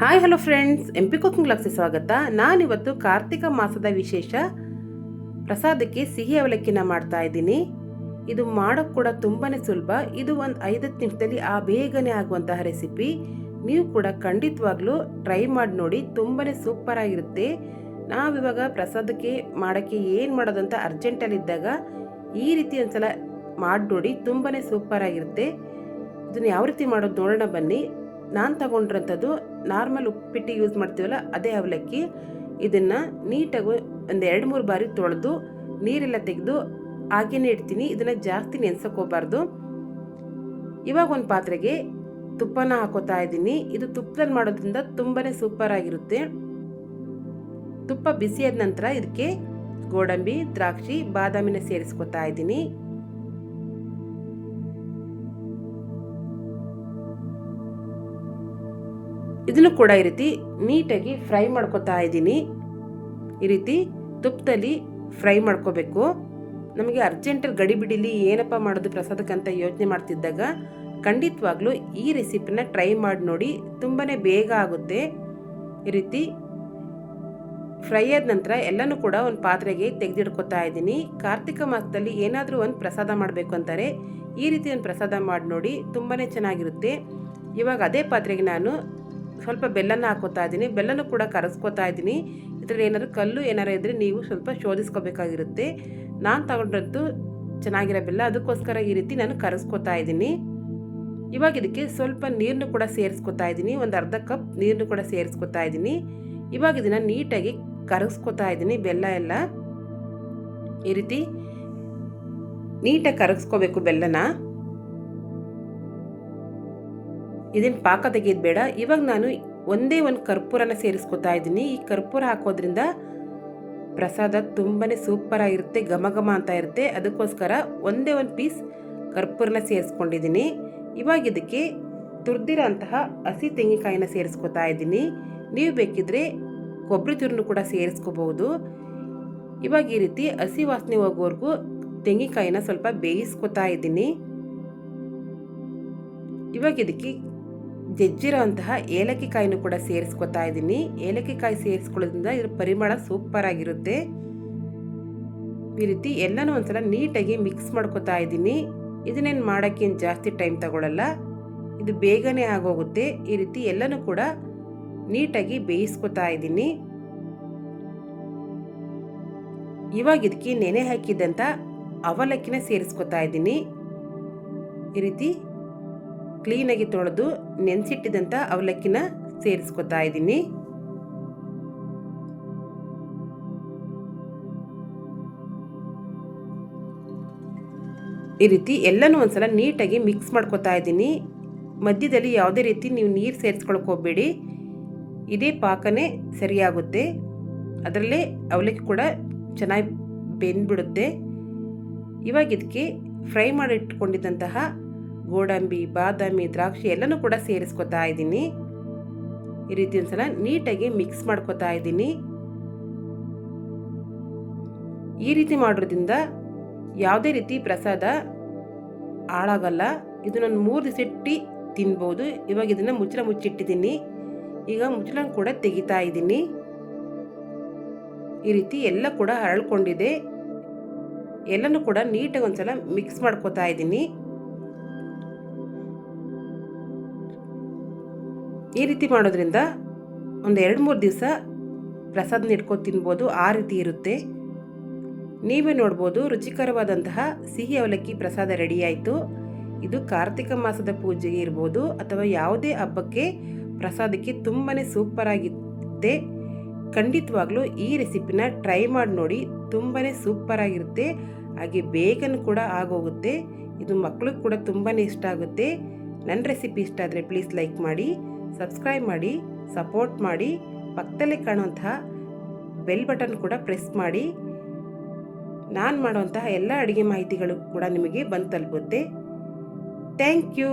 Hi, hello friends. M P cooking ಲಾಕ್ಸಿ ಸ್ವಾಗತ. ನಾನಿವತ್ತು ಕಾರ್ತಿಕ ಮಾಸದ ವಿಶೇಷ ಪ್ರಸಾದಕ್ಕೆ ಸಿಹಿ ಅವಲಕ್ಕಿನ ಮಾಡ್ತಾ ಇದ್ದೀನಿ. ಇದು ಮಾಡೋಕ್ಕೆ ಕೂಡ ತುಂಬಾ ಸುಲಭ. ಇದು ಒಂದು ಐದತ್ತು ನಿಮಿಷದಲ್ಲಿ ಆ ಬೇಗನೆ ಆಗುವಂತಹ ರೆಸಿಪಿ. ನೀವು ಕೂಡ ಖಂಡಿತವಾಗ್ಲೂ ಟ್ರೈ ಮಾಡಿ ನೋಡಿ. ತುಂಬಾ ಸೂಪರ್ ಆಗಿರುತ್ತೆ. ನಾವಿವಾಗ ಪ್ರಸಾದಕ್ಕೆ ಮಾಡೋಕ್ಕೆ ಏನು ಮಾಡೋದಂತ ಅರ್ಜೆಂಟಲ್ಲಿದ್ದಾಗ ಈ ರೀತಿ ಒಂದ್ಸಲ ಮಾಡಿ ನೋಡಿ. ತುಂಬಾ ಸೂಪರ್ ಆಗಿರುತ್ತೆ. ಇದನ್ನು ಯಾವ ರೀತಿ ಮಾಡೋದು ನೋಡೋಣ ಬನ್ನಿ. ನಾನು ತಗೊಂಡಿರೋಂಥದ್ದು ನಾರ್ಮಲ್ ಉಪ್ಪಿಟ್ಟು ಯೂಸ್ ಮಾಡ್ತೀವಲ್ಲ, ಅದೇ ಅವಲಕ್ಕಿ. ಇದನ್ನು ನೀಟಾಗಿ ಒಂದು ಎರಡು ಮೂರು ಬಾರಿ ತೊಳೆದು ನೀರೆಲ್ಲ ತೆಗೆದು ಹಾಗೇನೆ ಇಡ್ತೀನಿ. ಇದನ್ನು ಜಾಸ್ತಿ ನೆನ್ಸಕ್ಕೆ ಹೋಗ್ಬಾರ್ದು ಇವಾಗ ಒಂದು ಪಾತ್ರೆಗೆ ತುಪ್ಪನ ಹಾಕೋತಾ ಇದ್ದೀನಿ. ಇದು ತುಪ್ಪದಲ್ಲಿ ಮಾಡೋದ್ರಿಂದ ತುಂಬಾ ಸೂಪರ್ ಆಗಿರುತ್ತೆ. ತುಪ್ಪ ಬಿಸಿಯಾದ ನಂತರ ಇದಕ್ಕೆ ಗೋಡಂಬಿ, ದ್ರಾಕ್ಷಿ, ಬಾದಾಮಿನ ಸೇರಿಸ್ಕೊತಾ ಇದ್ದೀನಿ. ಇದನ್ನು ಕೂಡ ಈ ರೀತಿ ನೀಟಾಗಿ ಫ್ರೈ ಮಾಡ್ಕೊತಾ ಇದ್ದೀನಿ. ಈ ರೀತಿ ತುಪ್ಪದಲ್ಲಿ ಫ್ರೈ ಮಾಡ್ಕೋಬೇಕು. ನಮಗೆ ಅರ್ಜೆಂಟಲ್ಲಿ ಗಡಿ ಬಿಡಿಲಿ ಏನಪ್ಪ ಮಾಡೋದು ಪ್ರಸಾದಕ್ಕಂತ ಯೋಚನೆ ಮಾಡ್ತಿದ್ದಾಗ ಖಂಡಿತವಾಗ್ಲೂ ಈ ರೆಸಿಪಿನ ಟ್ರೈ ಮಾಡಿ ನೋಡಿ ತುಂಬಾ ಬೇಗ ಆಗುತ್ತೆ. ಈ ರೀತಿ ಫ್ರೈ ಆದ ನಂತರ ಎಲ್ಲನೂ ಕೂಡ ಒಂದು ಪಾತ್ರೆಗೆ ತೆಗೆದಿಡ್ಕೊತಾ ಇದ್ದೀನಿ. ಕಾರ್ತಿಕ ಮಾಸದಲ್ಲಿ ಏನಾದರೂ ಒಂದು ಪ್ರಸಾದ ಮಾಡಬೇಕು ಅಂತಾರೆ, ಈ ರೀತಿ ಒಂದು ಪ್ರಸಾದ ಮಾಡಿ ನೋಡಿ ತುಂಬಾ ಚೆನ್ನಾಗಿರುತ್ತೆ. ಇವಾಗ ಅದೇ ಪಾತ್ರೆಗೆ ನಾನು ಸ್ವಲ್ಪ ಬೆಲ್ಲನ ಹಾಕೋತಾ ಇದ್ದೀನಿ. ಬೆಲ್ಲನೂ ಕೂಡ ಕರಸ್ಕೋತಾ ಇದ್ದೀನಿ. ಇದರಲ್ಲಿ ಏನಾದರೂ ಕಲ್ಲು ಏನಾರು ಇದ್ದರೆ ನೀವು ಸ್ವಲ್ಪ ಶೋಧಿಸ್ಕೋಬೇಕಾಗಿರುತ್ತೆ. ನಾನು ತಗೊಂಡ್ರದ್ದು ಚೆನ್ನಾಗಿರೋ ಬೆಲ್ಲ. ಅದಕ್ಕೋಸ್ಕರ ಈ ರೀತಿ ನಾನು ಕರಸ್ಕೋತಾ ಇದ್ದೀನಿ. ಇವಾಗ ಇದಕ್ಕೆ ಸ್ವಲ್ಪ ನೀರನ್ನು ಕೂಡ ಸೇರಿಸ್ಕೊತಾ ಇದ್ದೀನಿ. ಒಂದು ಅರ್ಧ ಕಪ್ ನೀರನ್ನು ಕೂಡ ಸೇರಿಸ್ಕೊತಾ ಇದ್ದೀನಿ. ಇವಾಗ ಇದನ್ನು ನೀಟಾಗಿ ಕರಗಿಸ್ಕೊತಾ ಇದ್ದೀನಿ ಬೆಲ್ಲ ಎಲ್ಲ. ಈ ರೀತಿ ನೀಟಾಗಿ ಕರಗಿಸ್ಕೋಬೇಕು ಬೆಲ್ಲನ. ಇದನ್ನು ಪಾಕ ತೆಗೆಯೋದು ಬೇಡ. ಇವಾಗ ನಾನು ಒಂದೇ ಒಂದು ಕರ್ಪೂರನ ಸೇರಿಸ್ಕೊತಾ ಇದ್ದೀನಿ. ಈ ಕರ್ಪೂರ ಹಾಕೋದ್ರಿಂದ ಪ್ರಸಾದ ತುಂಬಾ ಸೂಪರ್ ಆಗಿರುತ್ತೆ, ಘಮ ಘಮ ಅಂತ ಇರುತ್ತೆ. ಅದಕ್ಕೋಸ್ಕರ ಒಂದೇ ಒಂದು ಪೀಸ್ ಕರ್ಪೂರನ ಸೇರಿಸ್ಕೊಂಡಿದ್ದೀನಿ. ಇವಾಗ ಇದಕ್ಕೆ ತುರ್ದಿರೋ ಅಂತಹ ಹಸಿ ತೆಂಗಿನಕಾಯಿನ ಸೇರಿಸ್ಕೊತಾ ಇದ್ದೀನಿ. ನೀವು ಬೇಕಿದ್ರೆ ಕೊಬ್ಬರಿ ತುರಿನೂ ಕೂಡ ಸೇರಿಸ್ಕೋಬಹುದು. ಇವಾಗ ಈ ರೀತಿ ಹಸಿ ವಾಸನೆ ಹೋಗೋವರೆಗೂ ತೆಂಗಿನಕಾಯಿನ ಸ್ವಲ್ಪ ಬೇಯಿಸ್ಕೊತಾ ಇದ್ದೀನಿ. ಇವಾಗ ಇದಕ್ಕೆ ಜಜ್ಜಿರೋ ಅಂತಹ ಏಲಕ್ಕಿ ಕಾಯಿನೂ ಕೂಡ ಸೇರಿಸ್ಕೊತಾ ಇದ್ದೀನಿ. ಏಲಕ್ಕಿ ಕಾಯಿ ಸೇರಿಸ್ಕೊಳ್ಳೋದ್ರಿಂದ ಇದ್ರ ಪರಿಮಳ ಸೂಪರ್ ಆಗಿರುತ್ತೆ. ಈ ರೀತಿ ಎಲ್ಲನೂ ಒಂದ್ಸಲ ನೀಟಾಗಿ ಮಿಕ್ಸ್ ಮಾಡ್ಕೊತಾ ಇದ್ದೀನಿ. ಇದನ್ನೇನು ಮಾಡೋಕ್ಕೇನು ಜಾಸ್ತಿ ಟೈಮ್ ತಗೊಳ್ಳಲ್ಲ ಇದು ಬೇಗನೆ ಆಗೋಗುತ್ತೆ. ಈ ರೀತಿ ಎಲ್ಲನೂ ಕೂಡ ನೀಟಾಗಿ ಬೇಯಿಸ್ಕೊತಾ ಇದ್ದೀನಿ. ಇವಾಗ ಇದಕ್ಕೆ ನೆನೆ ಹಾಕಿದ್ದಂಥ ಅವಲಕ್ಕಿನ ಸೇರಿಸ್ಕೊತಾ ಇದ್ದೀನಿ. ಈ ರೀತಿ ಕ್ಲೀನಾಗಿ ತೊಳೆದು ನೆನೆಸಿಟ್ಟಿದಂಥ ಅವಲಕ್ಕಿನ ಸೇರಿಸ್ಕೊತಾ ಇದ್ದೀನಿ. ಈ ರೀತಿ ಎಲ್ಲನೂ ಒಂದ್ಸಲ ನೀಟಾಗಿ ಮಿಕ್ಸ್ ಮಾಡ್ಕೊತಾ ಇದ್ದೀನಿ. ಮಧ್ಯದಲ್ಲಿ ಯಾವುದೇ ರೀತಿ ನೀವು ನೀರು ಸೇರಿಸ್ಕೊಳಕ್ಕೆ ಹೋಗಬೇಡಿ. ಇದೇ ಪಾಕನೇ ಸರಿಯಾಗುತ್ತೆ. ಅದರಲ್ಲೇ ಅವಲಕ್ಕಿ ಕೂಡ ಚೆನ್ನಾಗಿ ಬೆಂದ್ಬಿಡುತ್ತೆ. ಇವಾಗ ಇದಕ್ಕೆ ಫ್ರೈ ಮಾಡಿ ಇಟ್ಕೊಂಡಿದ್ದಂತಹ ಗೋಡಂಬಿ, ಬಾದಾಮಿ, ದ್ರಾಕ್ಷಿ ಎಲ್ಲನೂ ಕೂಡ ಸೇರಿಸ್ಕೊತಾ ಇದ್ದೀನಿ. ಈ ರೀತಿ ಒಂದ್ಸಲ ನೀಟಾಗಿ ಮಿಕ್ಸ್ ಮಾಡ್ಕೊತಾ ಇದ್ದೀನಿ. ಈ ರೀತಿ ಮಾಡೋದ್ರಿಂದ ಯಾವುದೇ ರೀತಿ ಪ್ರಸಾದ ಹಾಳಾಗಲ್ಲ. ಇದು ನಾನು ಮೂರು ದಿವಸ ಇಟ್ಟು ತಿನ್ಬೋದು. ಇವಾಗ ಇದನ್ನು ಮುಚ್ಚಳ ಮುಚ್ಚಿಟ್ಟಿದ್ದೀನಿ. ಈಗ ಮುಚ್ಚಳ ಕೂಡ ತೆಗಿತಾ ಇದ್ದೀನಿ. ಈ ರೀತಿ ಎಲ್ಲ ಕೂಡ ಹರಳ್ಕೊಂಡಿದೆ. ಎಲ್ಲನೂ ಕೂಡ ನೀಟಾಗಿ ಒಂದ್ಸಲ ಮಿಕ್ಸ್ ಮಾಡ್ಕೋತಾ ಇದ್ದೀನಿ. ಈ ರೀತಿ ಮಾಡೋದ್ರಿಂದ ಒಂದು ಎರಡು ಮೂರು ದಿವಸ ಪ್ರಸಾದನ ಇಟ್ಕೊಂಡು ತಿನ್ಬೋದು, ಆ ರೀತಿ ಇರುತ್ತೆ. ನೀವೇ ನೋಡ್ಬೋದು, ರುಚಿಕರವಾದಂತಹ ಸಿಹಿ ಅವಲಕ್ಕಿ ಪ್ರಸಾದ ರೆಡಿಯಾಯಿತು ಇದು ಕಾರ್ತಿಕ ಮಾಸದ ಪೂಜೆಗೆ ಇರ್ಬೋದು, ಅಥವಾ ಯಾವುದೇ ಹಬ್ಬಕ್ಕೆ ಪ್ರಸಾದಕ್ಕೆ ತುಂಬಾ ಸೂಪರ್ ಆಗಿರುತ್ತೆ. ಖಂಡಿತವಾಗ್ಲೂ ಈ ರೆಸಿಪಿನ ಟ್ರೈ ಮಾಡಿ ನೋಡಿ ತುಂಬಾ ಸೂಪರ್ ಆಗಿರುತ್ತೆ. ಹಾಗೆ ಬೇಗನೆ ಕೂಡ ಆಗೋಗುತ್ತೆ. ಇದು ಮಕ್ಕಳಿಗೆ ಕೂಡ ತುಂಬಾ ಇಷ್ಟ ಆಗುತ್ತೆ. ನನ್ನ ರೆಸಿಪಿ ಇಷ್ಟ ಆದರೆ ಪ್ಲೀಸ್ ಲೈಕ್ ಮಾಡಿ. ಸಬ್ಸ್ಕ್ರೈಬ್ ಮಾಡಿ, ಸಪೋರ್ಟ್ ಮಾಡಿ, ಪಕ್ಕದಲ್ಲಿ ಕಾಣುವಂತಹ ಬೆಲ್ ಬಟನ್ ಕೂಡ ಪ್ರೆಸ್ ಮಾಡಿ. ನಾನು ಮಾಡುವಂತಹ ಎಲ್ಲ ಅಡುಗೆ ಮಾಹಿತಿಗಳು ಕೂಡ ನಿಮಗೆ ಬಂದು ತಲುಪುತ್ತೆ. Thank you.